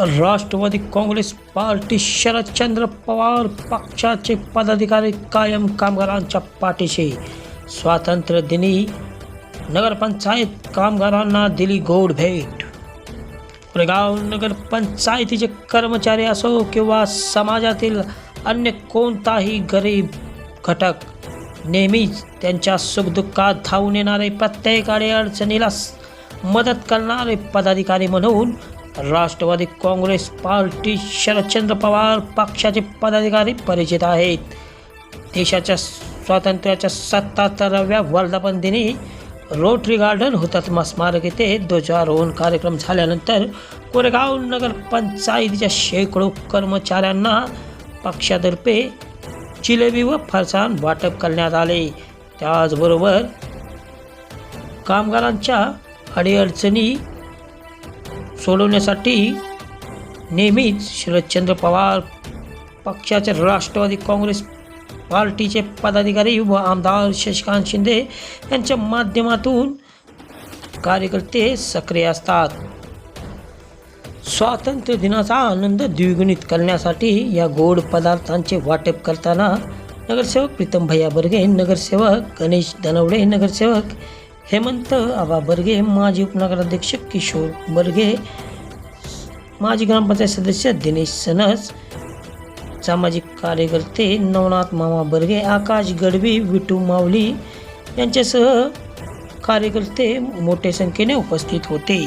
Rashtrawadi Congress party Sharadchandra Pawar पक्षाचे पदाधिकारी कायम कामगारांच्या पाठीशी. स्वातंत्र्य दिनी नगरपंचायत कामगारांना दिली गोड भेट. पुरेगाव नगरपंचायतीचे कर्मचारी असो किंवा समाजातील अन्य कोणताही गरीब घटक नेहमीच त्यांच्या सुखदुःखात धावून येणारे प्रत्येक अडचणीला मदत करणारे पदाधिकारी म्हणून राष्ट्रवादी काँग्रेस पार्टी शरदचंद्र पवार पक्षाचे पदाधिकारी परिचित आहेत. देशाच्या स्वातंत्र्याच्या सत्ताहत्तराव्या वर्धापन दिनी रोटरी गार्डन हुतात्मा स्मारक येथे ध्वजारोहण कार्यक्रम झाल्यानंतर कोरेगाव नगर पंचायतीच्या शेकडो कर्मचाऱ्यांना पक्षातर्फे जिलेबी व फरसाण वाटप करण्यात आले. त्याचबरोबर कामगारांच्या अडीअडचणी सोडवण्यासाठी नेहमीच शरदचंद्र पवार पक्षाचे राष्ट्रवादी काँग्रेस पार्टीचे पदाधिकारी व आमदार शशिकांत शिंदे यांच्या माध्यमातून कार्यकर्ते सक्रिय असतात. स्वातंत्र्य दिनाचा आनंद द्विगुणित करण्यासाठी या गोड पदार्थांचे वाटप करताना नगरसेवक प्रीतम भैया बर्गे नगरसेवक गणेश दनवडे नगरसेवक हेमंत आबा बर्गे माजी उपनगराध्यक्ष किशोर बर्गे माजी ग्रामपंचायत सदस्य दिनेश सनस सामाजिक कार्यकर्ते नवनाथ मामा बर्गे आकाश गडवी विटू माऊली यांच्यासह कार्यकर्ते मोठ्या संख्येने उपस्थित होते.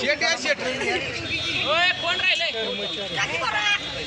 शेट या शेट.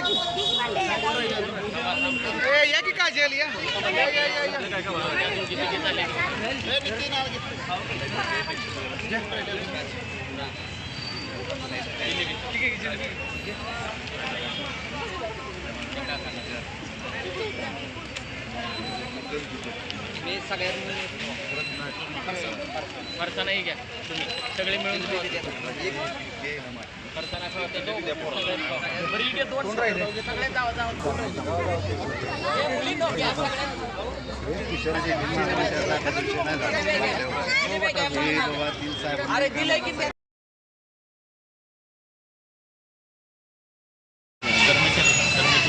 की. ए, या की काजल या या, या, या, या. मी सगळ्यात फरसाणाही घ्या तुम्ही सगळे मिळून फरसाणा खावा सगळ्यात जावा, जावा. अरे की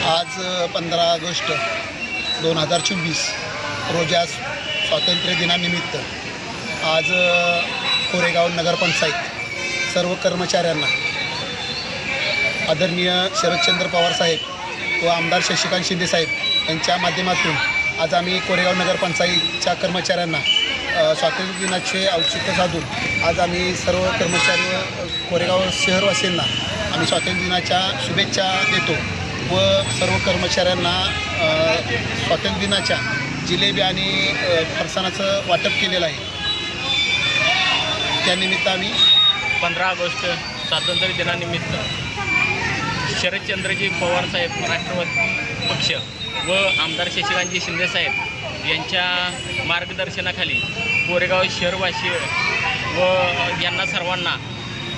आज पंधरा ऑगस्ट दोन हजार चोवीस रोजी आज स्वातंत्र्य दिनानिमित्त आज कोरेगाव नगरपंचायत सर्व कर्मचाऱ्यांना आदरणीय शरदचंद्र पवार साहेब व आमदार शशिकांत शिंदे साहेब यांच्या माध्यमातून आज आम्ही कोरेगाव नगरपंचायतच्या कर्मचाऱ्यांना स्वातंत्र्यदिनाचे स्वातंत्र्य दिनाचे औचित्य साधून आज आम्ही सर्व कर्मचारी कोरेगाव शहरवासीयांना आम्ही स्वातंत्र्य दिनाच्या शुभेच्छा देतो. व सर्व कर्मचाऱ्यांना स्वातंत्र्यदिनाच्या स्वातंत्र्य दिनाच्या जिलेबी आणि फरसाणाचं वाटप केलेलं आहे. त्यानिमित्त आम्ही पंधरा ऑगस्ट स्वातंत्र्य दिनानिमित्त शरदचंद्रजी पवार साहेब राष्ट्रवादी पक्ष व आमदार शशिकांतजी शिंदे साहेब यांच्या मार्गदर्शनाखाली कोरेगाव शहरवासीय व यांना सर्वांना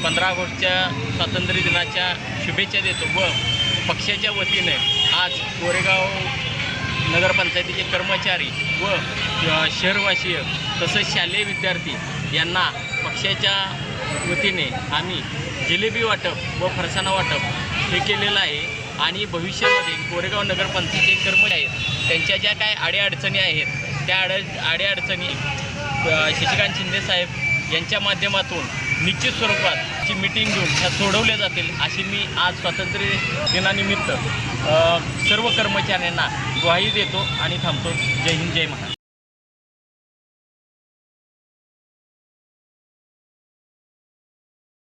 पंधरा ऑगस्टच्या स्वातंत्र्य दिनाच्या शुभेच्छा देतो व पक्षाच्या वतीने आज कोरेगाव नगरपंचायतीचे कर्मचारी व शहरवासीय तसंच शालेय विद्यार्थी यांना पक्षाच्या वतीने आम्ही जिलेबी वाटप व फरसाणा वाटप हे केलेलं आहे. आणि भविष्यामध्ये कोरेगाव नगरपंचायतीचे कर्मचारी आहेत. त्यांच्या ज्या काय आड्याअडचणी आहेत त्या अड आड्याअडचणी शशिकांत शिंदे साहेब यांच्या माध्यमातून निश्चित स्वरूपात ची मीटिंग घेऊन ह्या सोडवल्या जातील अशी मी आज स्वातंत्र्य दिनानिमित्त सर्व कर्मचाऱ्यांना ग्वाही देतो आणि थांबतो. जय हिंद जय महाराष्ट्र.